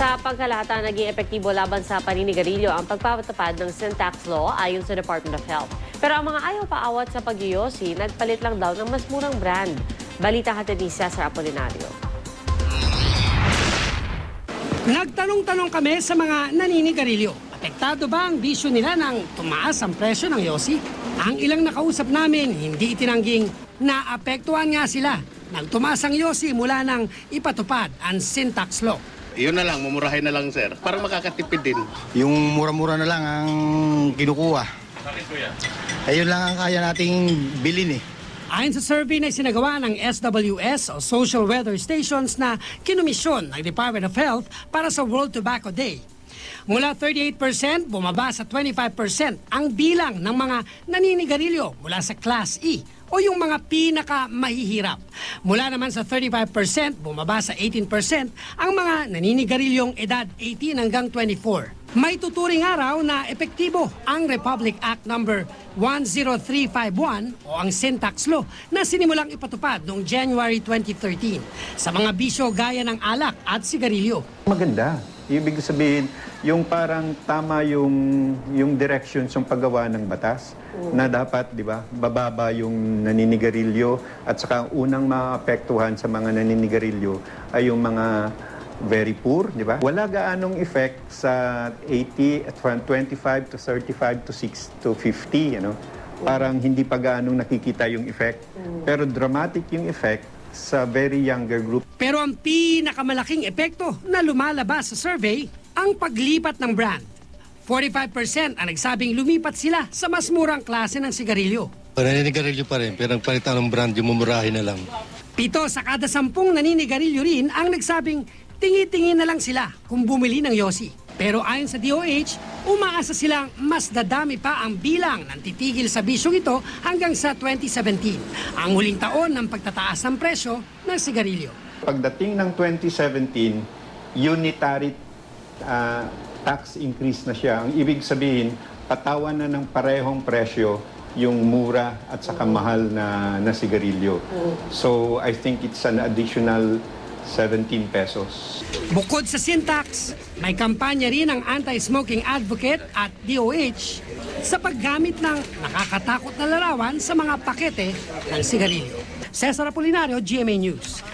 Sa pagkalahatan, naging epektibo laban sa paninigarilyo ang pagpapatupad ng sin tax law ayon sa Department of Health. Pero ang mga ayaw paawat sa pagyoyosi, nagpalit lang daw ng mas murang brand. Balita hatid ni Cesar Apolinario. Nagtanong-tanong kami sa mga naninigarilyo. Apektado ba ang bisyo nila nang tumaas ang presyo ng yosi? Ang ilang nakausap namin, hindi itinangging naapektuhan nga sila nang tumaas ang yosi mula nang ipatupad ang sin tax law. Yun na lang, mumurahin na lang sir. Para makakatipid din. Yung mura-mura na lang ang kinukuha. Bakit kuya? Ayun lang ang kaya nating bilhin eh. Ayon sa survey na sinagawa ng SWS o Social Weather Stations na kinumisyon ng Department of Health para sa World Tobacco Day. Mula 38% bumaba sa 25% ang bilang ng mga naninigarilyo mula sa Class E o yung mga pinaka mahihirap. Mula naman sa 35% bumaba sa 18% ang mga naninigarilyong edad 18 hanggang 24. May tuturing araw na epektibo ang Republic Act number 10351 o ang Sin Tax Law na sinimulang ipatupad noong January 2013 sa mga bisyo gaya ng alak at sigarilyo. Maganda. Ibig sabihin, yung parang tama yung yung directions yung paggawa ng batas na dapat, 'di ba? Bababa yung naninigarilyo at saka ang unang maapektuhan sa mga naninigarilyo ay yung mga very poor, di ba? Wala gaanong effect sa 80 at from 25 to 35 to 6 to 50, you know. Parang hindi pa gaanong nakikita yung effect. Pero dramatic yung effect sa very younger group. Pero ang pinakamalaking epekto na lumalabas sa survey, ang paglipat ng brand. 45% ang nagsabing lumipat sila sa mas murang klase ng sigarilyo. Naninigarilyo pa rin, pero ang palitan ng brand, yung mumurahin na lang. Pito sa kada sampung naninigarilyo rin ang nagsabing tingi-tingin na lang sila kung bumili ng yosi. Pero ayon sa DOH, umaasa silang mas dadami pa ang bilang ng titigil sa bisyong ito hanggang sa 2017, ang huling taon ng pagtataas ng presyo ng sigarilyo. Pagdating ng 2017, unitary ah, tax increase na siya. Ang ibig sabihin, patawan na ng parehong presyo yung mura at saka mahal na, na sigarilyo. So I think it's an additional 17 pesos. Bukod sa syntax, may kampanya rin ang anti-smoking advocate at DOH sa paggamit ng nakakatakot na larawan sa mga pakete ng sigarilyo. Cesar Apolinario, GMA News.